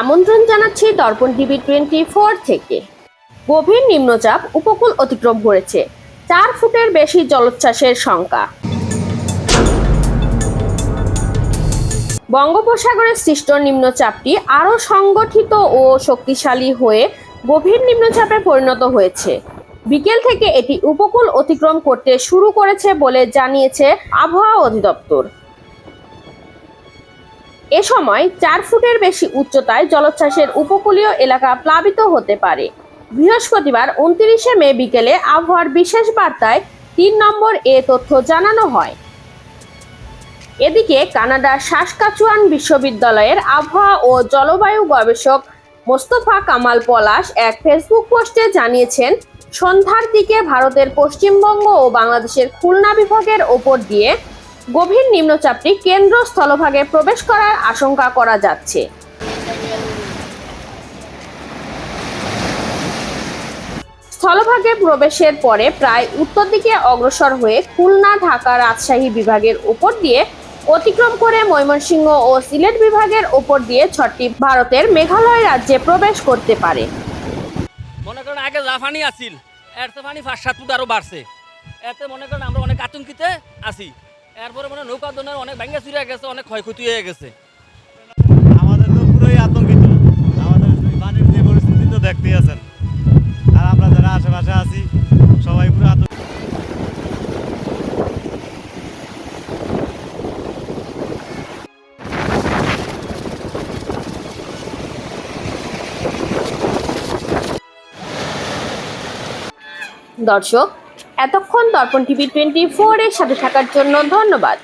আমন্ত্রণ জানাচ্ছি দর্পণ TV twenty four থেকে। গভীর নিম্নচাপ উপকূল অতিক্রম করেছে। চার ফুটের বেশি জলোচ্ছ্বাসের শঙ্কা বঙ্গোপসাগরের সৃষ্ট নিম্নচাপটি আরও সংগঠিত ও শক্তিশালী হয়ে গভীর নিম্নচাপে পরিণত হয়েছে। বিকেল থেকে এটি উপকূল অতিক্রম করতে শুরু করেছে বলে জানিয়েছে আবহাওয়া অধিদপ্তর। এ সময় চার ফুটের বেশি উচ্চতায় জলোচ্ছ্বাসের উপকূলীয় এলাকা প্লাবিত হতে পারে। বৃহস্পতিবার উনত্রিশে মে বিকেলে আবহাওয়ার বিশেষ বার্তায় তিন নম্বর এ তথ্য জানানো হয়। এদিকে কানাডার সাসকাচুয়ান বিশ্ববিদ্যালয়ের আবহাওয়া ও জলবায়ু গবেষক মোস্তফা কামাল পলাশ এক ফেসবুক পোস্টে জানিয়েছেন, সন্ধ্যার দিকে ভারতের পশ্চিমবঙ্গ ও বাংলাদেশের খুলনা বিভাগের ওপর দিয়ে গভীর নিম্নচাপটি কেন্দ্র স্থলভাগে প্রবেশ করার আশঙ্কা করা যাচ্ছে। স্থলভাগে প্রবেশের পরে প্রায় উত্তর দিকে অগ্রসর হয়ে খুলনা ঢাকা রাজশাহী বিভাগের উপর দিয়ে অতিক্রম করে ময়মনসিংহ ও সিলেট বিভাগের উপর দিয়ে ছটি ভারতের মেঘালয় রাজ্যে প্রবেশ করতে পারে। মনে করেন আগে পানি আসিল এর পানি পাঁচ সাত ফুট আরও বাড়ছে। এতে মনে করেন আমরা অনেক আতঙ্কিতে আছি। এরপরে মানে নৌকা দোনের অনেক ভাঙ্গা চুরে গেছে অনেক ক্ষয়ক্ষতি হয়ে গেছে। আমাদের তো পুরোই আতঙ্কিত। আমাদের পানির যে পরিস্থিতি তো দেখতেই আছেন। আর আমরা যারা আশেপাশে আছি সবাই পুরো আতঙ্ক দর্শক এতক্ষণ দর্পণ টিভি টোয়েন্টি ফোর এর সাথে থাকার জন্য ধন্যবাদ।